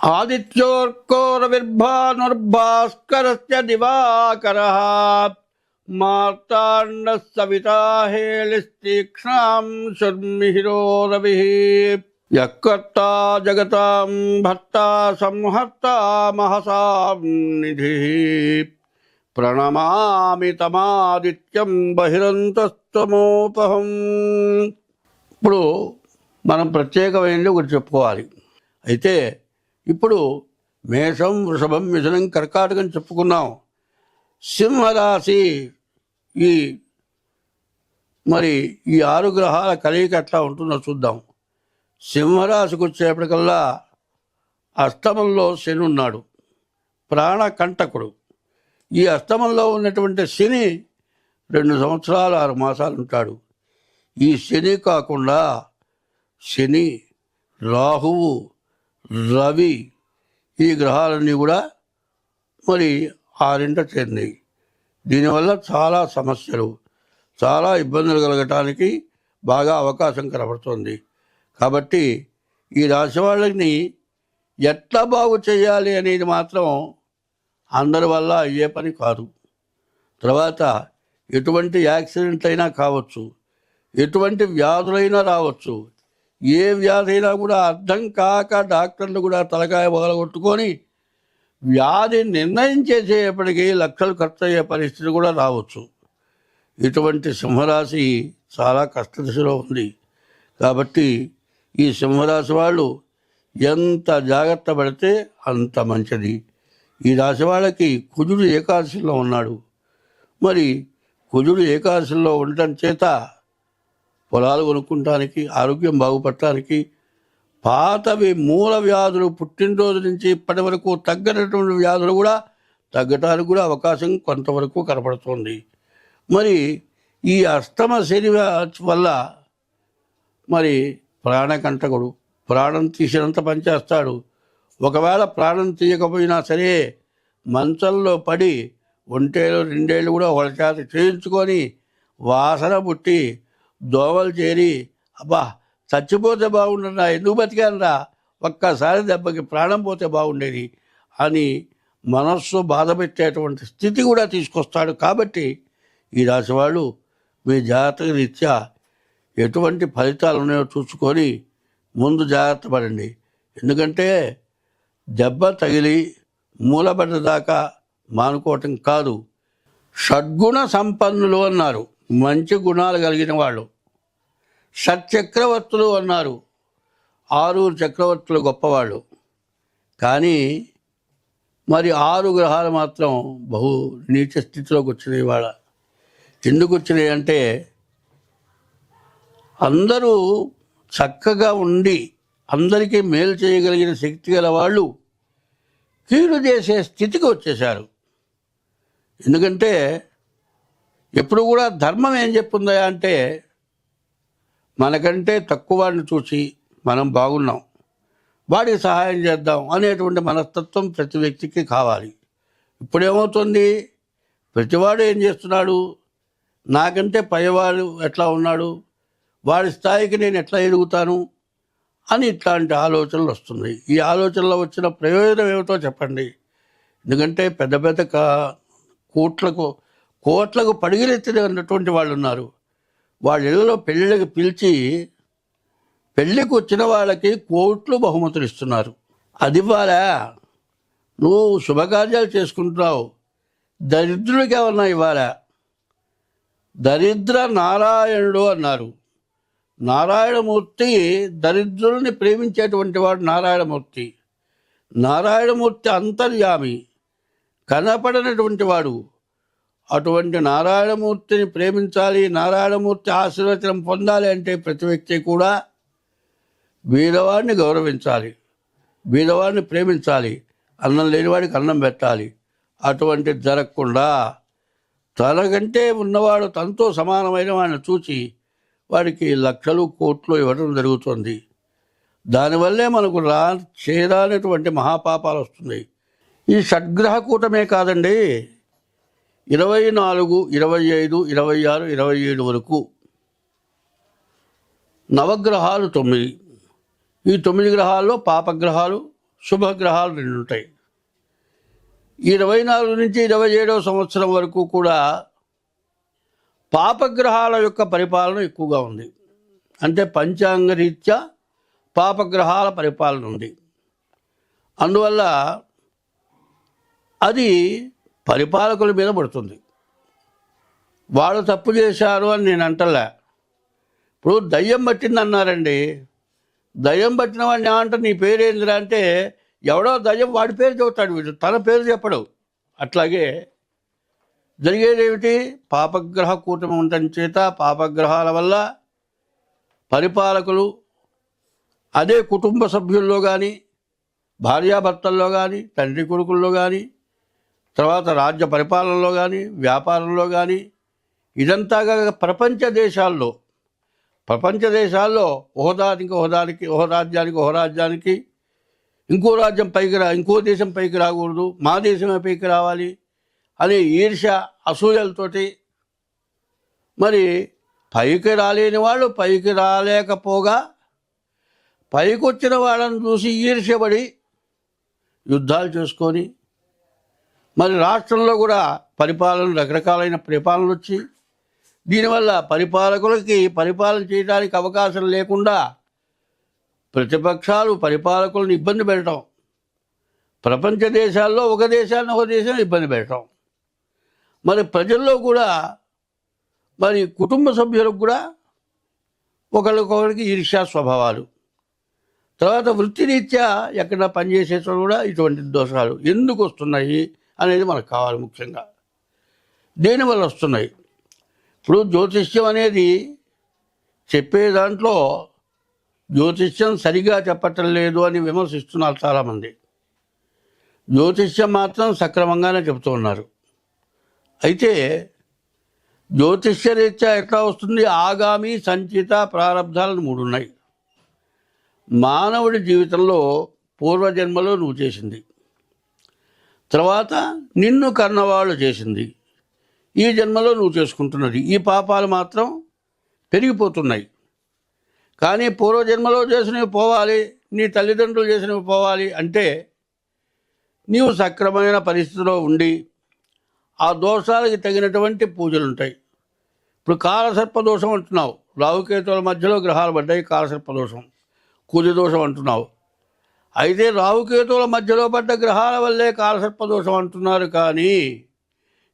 ఆదిత్యోర్కోరవిర్భాస్కరస్య దివాకరः మార్తాండः సవితా హేళిస్తీక్ష్ణాం శుర్మిహిరో రవిः యక్కర్తా జగతాం భర్తా సంహర్తా మహసాం ప్రణమామి తమాదిత్యం బహిరంతస్తమోపహం ఇప్పుడు మనం ప్రత్యేకమైనది ఒకటి చెప్పుకోవాలి. అయితే ఇప్పుడు మేషం వృషభం మిథునం కర్కాటకం చెప్పుకున్నాం. సింహరాశి ఈ మరి ఈ ఆరు గ్రహాల కలయిక ఎట్లా ఉంటుందో చూద్దాం. సింహరాశికి వచ్చేప్పటికల్లా అష్టమంలో శని ఉన్నాడు. ప్రాణకంటకుడు. ఈ అష్టమంలో ఉన్నటువంటి శని రెండు సంవత్సరాలు ఆరు మాసాలు ఉంటాడు. ఈ శని కాకుండా శని రాహువు రవి ఈ గ్రహాలన్నీ కూడా మరి ఆరింట చేరినాయి. దీనివల్ల చాలా సమస్యలు చాలా ఇబ్బందులు కలగటానికి బాగా అవకాశం కనబడుతుంది. కాబట్టి ఈ రాశి వాళ్ళని ఎట్లా బాగు చేయాలి అనేది మాత్రం అందరి వల్ల అయ్యే పని కాదు. తర్వాత ఎటువంటి యాక్సిడెంట్ అయినా కావచ్చు ఎటువంటి వ్యాధులైనా రావచ్చు ఏ వ్యాధి అయినా కూడా అర్థం కాక డాక్టర్లు కూడా తలకాయ పగలగొట్టుకొని వ్యాధి నిర్ణయం చేసేప్పటికీ లక్షలు ఖర్చు అయ్యే పరిస్థితి కూడా రావచ్చు. ఇటువంటి సింహరాశి చాలా కష్టదశలో ఉంది. కాబట్టి ఈ సింహరాశి వాళ్ళు ఎంత జాగ్రత్త పడితే అంత మంచిది. ఈ రాశి వాళ్ళకి కుజుడు ఏకాదశిలో ఉన్నాడు. మరి కుజుడు ఏకాదశిలో ఉండటం చేత పొలాలు కొనుక్కుంటానికి ఆరోగ్యం బాగుపడటానికి పాతవి మూల వ్యాధులు పుట్టినరోజు నుంచి ఇప్పటి వరకు తగ్గనటువంటి వ్యాధులు కూడా తగ్గటానికి కూడా అవకాశం కొంతవరకు కనపడుతుంది. మరి ఈ అష్టమ శని వల్ల మరి ప్రాణకంటకుడు ప్రాణం తీసినంత పనిచేస్తాడు ఒకవేళ ప్రాణం తీయకపోయినా సరే మంచంలో పడి ఒంటేళ్ళు రెండేళ్ళు కూడా ఒకళ్ళ చేత చేయించుకొని వాసన పుట్టి దోవలు చేరి అబ్బా చచ్చిపోతే బాగుండరా ఎందుకు బతికానరా? ఒక్కసారి దెబ్బకి ప్రాణం పోతే బాగుండేది అని మనస్సు బాధ పెట్టేటువంటి స్థితి కూడా తీసుకొస్తాడు. కాబట్టి ఈ రాశి వాళ్ళు మీ జాగ్రత్తగా రీత్యా ఎటువంటి ఫలితాలు ఉన్నాయో చూసుకొని ముందు జాగ్రత్త పడండి. ఎందుకంటే దెబ్బ తగిలి మూలబడ్డదాకా మానుకోవటం కాదు. షడ్గుణ సంపన్నులు అన్నారు. మంచి గుణాలు కలిగిన వాళ్ళు. షట్చక్రవర్తులు అన్నారు. ఆరుగురు చక్రవర్తులు గొప్పవాళ్ళు. కానీ మరి ఆరు గ్రహాలు మాత్రం బహు నీచ స్థితిలోకి వచ్చినాయి వాళ్ళ ఎందుకు వచ్చినాయి అంటే అందరూ చక్కగా ఉండి అందరికీ మేలు చేయగలిగిన శక్తి గల వాళ్ళు కీడు చేసే స్థితికి వచ్చేశారు. ఎందుకంటే ఎప్పుడు కూడా ధర్మం ఏం చెప్పుందా అంటే మనకంటే తక్కువ వాడిని చూసి మనం బాగున్నాం వాడికి సహాయం చేద్దాం అనేటువంటి మనస్తత్వం ప్రతి వ్యక్తికి కావాలి. ఇప్పుడేమవుతుంది? ప్రతివాడు ఏం చేస్తున్నాడు? నాకంటే పైవాడు ఎట్లా ఉన్నాడు? వాడి స్థాయికి నేను ఎట్లా ఎదుగుతాను? అని ఇట్లాంటి ఆలోచనలు వస్తున్నాయి. ఈ ఆలోచనలో వచ్చిన ప్రయోజనం ఏమిటో చెప్పండి. ఎందుకంటే పెద్ద పెద్ద కా- కోట్లకు కోట్లకు పడిగిలెత్తినటువంటి వాళ్ళు ఉన్నారు వాళ్ళ ఇళ్ళలో పెళ్ళిళ్ళకి పిలిచి పెళ్ళికి వచ్చిన వాళ్ళకి కోట్లు బహుమతులు ఇస్తున్నారు. అది ఇవ్వాలా? నువ్వు శుభకార్యాలు చేసుకుంటున్నావు. దరిద్రుడికి ఏమన్నా ఇవ్వాలా? దరిద్ర నారాయణుడు అన్నారు. నారాయణమూర్తి దరిద్రుల్ని ప్రేమించేటువంటి వాడు నారాయణమూర్తి. నారాయణమూర్తి అంతర్యామి కనపడినటువంటి వాడు. అటువంటి నారాయణమూర్తిని ప్రేమించాలి నారాయణమూర్తి ఆశీర్వచనం పొందాలి అంటే ప్రతి వ్యక్తి కూడా బీదవాడిని గౌరవించాలి బీదవాడిని ప్రేమించాలి అన్నం లేనివాడికి అన్నం పెట్టాలి. అటువంటి జరగకుండా తనకంటే ఉన్నవాడు తనతో సమానమైన వాడిని చూచి వాడికి లక్షలు కోట్లు ఇవ్వడం జరుగుతుంది. దానివల్లే మనకు రా చేరానటువంటి మహాపాపాలు వస్తున్నాయి. ఈ షడ్గ్రహ కూటమే కాదండి. ఇరవై నాలుగు ఇరవై ఐదు ఇరవై ఆరు ఇరవై ఏడు వరకు నవగ్రహాలు తొమ్మిది. ఈ తొమ్మిది గ్రహాల్లో పాపగ్రహాలు శుభగ్రహాలు రెండు ఉంటాయి. ఇరవై నాలుగు నుంచి ఇరవై ఏడవ సంవత్సరం వరకు కూడా పాపగ్రహాల యొక్క పరిపాలన ఎక్కువగా ఉంది. అంటే పంచాంగ రీత్యా పాపగ్రహాల పరిపాలన ఉంది. అందువల్ల అది పరిపాలకుల మీద పడుతుంది. వాళ్ళు తప్పు చేశారు అని నేను అంటలే. ఇప్పుడు దయ్యం పట్టింది అన్నారండి. దయ్యం పట్టిన వాడిని ఏమంటే నీ పేరేందిరా? అంటే ఎవడో దయ్యం వాడి పేరు చెబుతాడు వీడు. తన పేరు చెప్పడు. అట్లాగే జరిగేదేమిటి పాపగ్రహ కూటమి ఉండటం చేత పాపగ్రహాల వల్ల పరిపాలకులు అదే కుటుంబ సభ్యుల్లో కానీ భార్యాభర్తల్లో కానీ తండ్రి కొడుకుల్లో కానీ తర్వాత రాజ్య పరిపాలనలో కానీ వ్యాపారంలో కానీ ఇదంతా కాక ప్రపంచ దేశాల్లో ప్రపంచ దేశాల్లో హోదానికి హోదానికి ఓ రాజ్యానికి ఓ రాజ్యానికి ఇంకో రాజ్యం పైకి రా ఇంకో దేశం పైకి రాకూడదు మా దేశమే పైకి రావాలి అనే ఈర్ష అసూయలతోటి మరి పైకి రాలేని వాళ్ళు పైకి రాలేకపోగా పైకి వచ్చిన వాళ్ళని చూసి ఈర్ష్యపడి యుద్ధాలు చేసుకొని మరి రాష్ట్రంలో కూడా పరిపాలన రకరకాలైన పరిపాలనలు వచ్చి దీనివల్ల పరిపాలకులకి పరిపాలన చేయడానికి అవకాశం లేకుండా ప్రతిపక్షాలు పరిపాలకులను ఇబ్బంది పెట్టడం ప్రపంచ దేశాల్లో ఒక దేశాన్ని ఒక దేశాన్ని ఇబ్బంది పెట్టడం మరి ప్రజల్లో కూడా మరి కుటుంబ సభ్యులకు కూడా ఒకరికొకరికి ఈర్ష్యా స్వభావాలు. తర్వాత వృత్తిరీత్యా ఎక్కడ పనిచేసే కూడా ఇటువంటి దోషాలు ఎందుకు వస్తున్నాయి? అనేది మనకు కావాలి ముఖ్యంగా. దేనివల్ల వస్తున్నాయి? ఇప్పుడు జ్యోతిష్యం అనేది చెప్పే దాంట్లో జ్యోతిష్యం సరిగా చెప్పటం లేదు అని విమర్శిస్తున్నారు చాలామంది. జ్యోతిష్యం మాత్రం సక్రమంగానే చెబుతూ ఉన్నారు. అయితే జ్యోతిష్య రీత్యా ఎట్లా వస్తుంది? ఆగామి సంచిత ప్రారంధాలను మూడు ఉన్నాయి. మానవుడి జీవితంలో పూర్వజన్మలో నువ్వు చేసింది. తర్వాత నిన్ను కన్నవాళ్ళు చేసింది. ఈ జన్మలో నువ్వు చేసుకుంటున్నది. ఈ పాపాలు మాత్రం పెరిగిపోతున్నాయి. కానీ పూర్వజన్మలో చేసినవి పోవాలి నీ తల్లిదండ్రులు చేసినవి పోవాలి అంటే నీవు సక్రమైన పరిస్థితిలో ఉండి ఆ దోషాలకి తగినటువంటి పూజలు ఉంటాయి ఇప్పుడు కాలసర్ప దోషం అంటున్నావు. రావుకేతుల మధ్యలో గ్రహాలు పడ్డాయి కాలసర్ప దోషం కుజ దోషం అంటున్నావు. అయితే రావుకేతువుల మధ్యలో పడ్డ గ్రహాల వల్లే కాలసర్పదోషం అంటున్నారు కానీ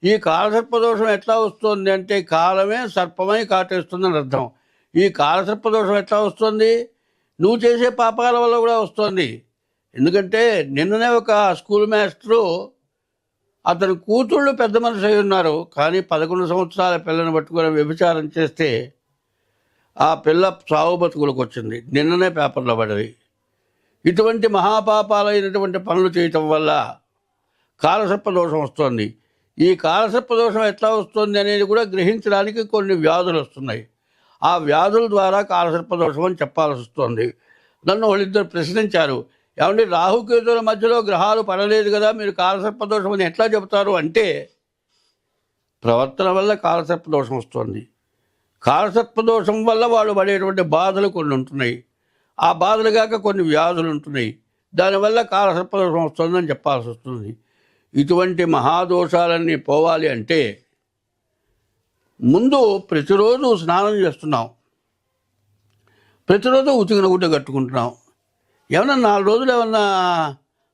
ఈ కాలసర్పదోషం ఎట్లా వస్తుంది అంటే కాలమే సర్పమై కాటేస్తుందని అర్థం. ఈ కాలసర్పదోషం ఎట్లా వస్తుంది? నువ్వు చేసే పాపాల వల్ల కూడా వస్తుంది. ఎందుకంటే నిన్ననే ఒక స్కూల్ మాస్టరు అతని కూతుళ్ళు పెద్ద మనిషి అయి ఉన్నారు. కానీ పదకొండు సంవత్సరాల పిల్లని పట్టుకొని వ్యభిచారం చేస్తే ఆ పిల్ల సావు బతుకులకు వచ్చింది. నిన్ననే పేపర్లో పడింది. ఇటువంటి మహాపాపాలైనటువంటి పనులు చేయటం వల్ల కాలసర్ప దోషం వస్తుంది. ఈ కాలసర్ప దోషం ఎట్లా వస్తుంది అనేది కూడా గ్రహించడానికి కొన్ని వ్యాధులు వస్తున్నాయి. ఆ వ్యాధుల ద్వారా కాలసర్ప దోషం అని చెప్పాల్సి వస్తుంది. నన్ను వాళ్ళిద్దరు ప్రశ్నించారు ఏమంటే రాహుకేతుల మధ్యలో గ్రహాలు పడలేదు కదా మీరు కాలసర్ప దోషం అని ఎట్లా చెబుతారు? అంటే ప్రవర్తన వల్ల కాలసర్ప దోషం వస్తుంది. కాలసర్ప దోషం వల్ల వాళ్ళు పడేటువంటి బాధలు కొన్ని ఉంటున్నాయి. ఆ బాధలు కాక కొన్ని వ్యాధులు ఉంటున్నాయి. దానివల్ల కాలసర్పదోషం వస్తుందని చెప్పాల్సి వస్తుంది. ఇటువంటి మహాదోషాలన్నీ పోవాలి అంటే ముందు ప్రతిరోజు స్నానం చేస్తున్నాం. ప్రతిరోజు ఉతికిన గుడ్డ కట్టుకుంటున్నాం. ఏమన్నా నాలుగు రోజులు ఏమన్నా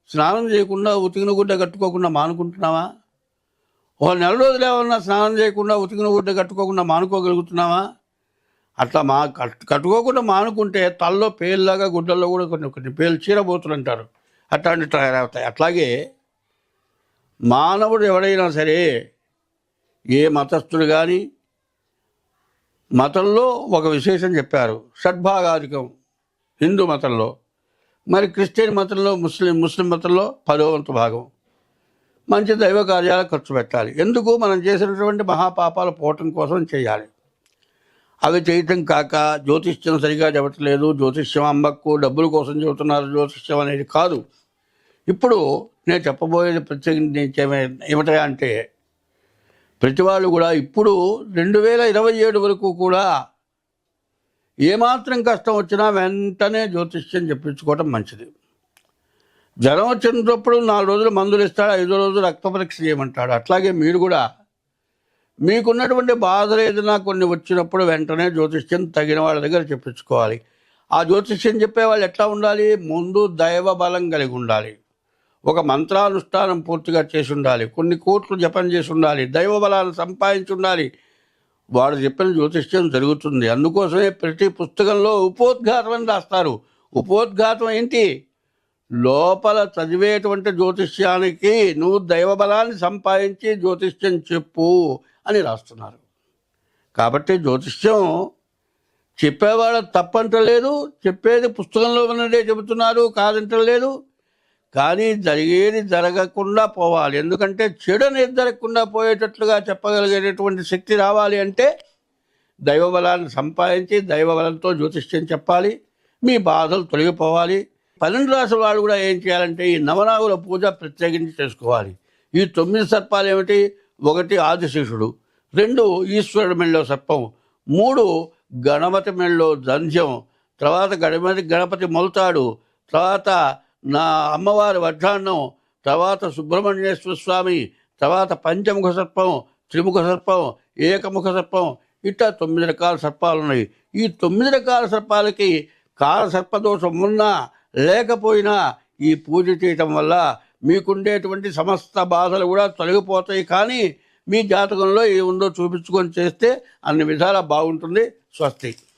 స్నానం చేయకుండా ఉతికిన గుడ్డ కట్టుకోకుండా మానుకుంటున్నావా? ఒక నెల రోజులు ఏమన్నా స్నానం చేయకుండా ఉతికిన గుడ్డ కట్టుకోకుండా మానుకోగలుగుతున్నావా? అట్లా మా కట్టుకోకుండా మానుకుంటే తలలో పేలులాగా గుడ్డల్లో కూడా కొన్ని కొన్ని పేలు చీరబోతులు అంటారు. అట్లాంటి తయారవుతాయి. అట్లాగే మానవుడు ఎవడైనా సరే ఏ మతస్థుడు కానీ మతంలో ఒక విశేషం చెప్పారు. షడ్భాగాధికం హిందూ మతంలో. మరి క్రిస్టియన్ మతంలో ముస్లిం ముస్లిం మతంలో పదోవంతు భాగం. మంచి దైవ కార్యాలు ఖర్చు పెట్టాలి. ఎందుకు? మనం చేసినటువంటి మహాపాపాలు పోవటం కోసం చేయాలి. అవి చేయటం కాక జ్యోతిష్యం సరిగా చెప్పట్లేదు. జ్యోతిష్యం అమ్మకు డబ్బుల కోసం చెబుతున్నారు. జ్యోతిష్యం అనేది కాదు. ఇప్పుడు నేను చెప్పబోయేది ప్రత్యేకించి ఏమిటా అంటే ప్రతి వాళ్ళు కూడా ఇప్పుడు రెండు వేల ఇరవై ఏడు వరకు కూడా ఏమాత్రం కష్టం వచ్చినా వెంటనే జ్యోతిష్యం చెప్పించుకోవటం మంచిది. జ్వరం వచ్చినప్పుడు నాలుగు రోజులు మందులు ఇస్తాడు ఐదో రోజులు రక్త పరీక్ష చేయమంటాడు. అట్లాగే మీరు కూడా మీకున్నటువంటి బాధలు ఏదైనా కొన్ని వచ్చినప్పుడు వెంటనే జ్యోతిష్యం తగిన వాళ్ళ దగ్గర చెప్పించుకోవాలి. ఆ జ్యోతిష్యం చెప్పే వాళ్ళు ఎట్లా ఉండాలి? ముందు దైవ బలం కలిగి ఉండాలి. ఒక మంత్రానుష్ఠానం పూర్తిగా చేసి ఉండాలి. కొన్ని కోట్లు జపం చేసి ఉండాలి. దైవ బలాన్ని సంపాదించి ఉండాలి. వాడు చెప్పిన జ్యోతిష్యం జరుగుతుంది. అందుకోసమే ప్రతి పుస్తకంలో ఉపోద్ఘాతం అని రాస్తారు. ఉపోద్ఘాతం ఏంటి? లోపల చదివేటువంటి జ్యోతిష్యానికి నువ్వు దైవబలాన్ని సంపాదించి జ్యోతిష్యం చెప్పు అని రాస్తున్నారు. కాబట్టి జ్యోతిష్యం చెప్పేవాడు తప్పంటలేదు చెప్పేది పుస్తకంలో ఉన్నదే చెబుతున్నారు కాదంటలేదు. కానీ జరిగేది జరగకుండా పోవాలి. ఎందుకంటే చెడు అనేది జరగకుండా పోయేటట్లుగా చెప్పగలిగేటటువంటి శక్తి రావాలి అంటే దైవబలాన్ని సంపాదించి దైవబలంతో జ్యోతిష్యం చెప్పాలి. మీ బాధలు తొలగిపోవాలి. పన్నెండు రాసుల వాళ్ళు కూడా ఏం చేయాలంటే ఈ నవనాగుల పూజ ప్రత్యేకించి చేసుకోవాలి. ఈ తొమ్మిది సర్పాలు ఏమిటి? ఒకటి ఆదిశేషుడు రెండు ఈశ్వరుడు మెళ్ళో సర్పం మూడు గణపతి మెళ్ళో దంధ్యం తర్వాత గణపతి గణపతి మొలతాడు తర్వాత నా అమ్మవారి వడ్డాన్నం తర్వాత సుబ్రహ్మణ్యేశ్వర స్వామి తర్వాత పంచముఖ సర్పం త్రిముఖ సర్పం ఏకముఖ సర్పం ఇట్లా తొమ్మిది రకాల సర్పాలు ఉన్నాయి ఈ తొమ్మిది రకాల సర్పాలకి కాల సర్పదోషం ఉన్నా లేకపోయినా ఈ పూజ చేయటం వల్ల మీకుండేటువంటి సమస్త బాధలు కూడా తొలగిపోతాయి. కానీ మీ జాతకంలో ఏ ఉందో చూపించుకొని చేస్తే అన్ని విధాలా బాగుంటుంది. స్వస్తి.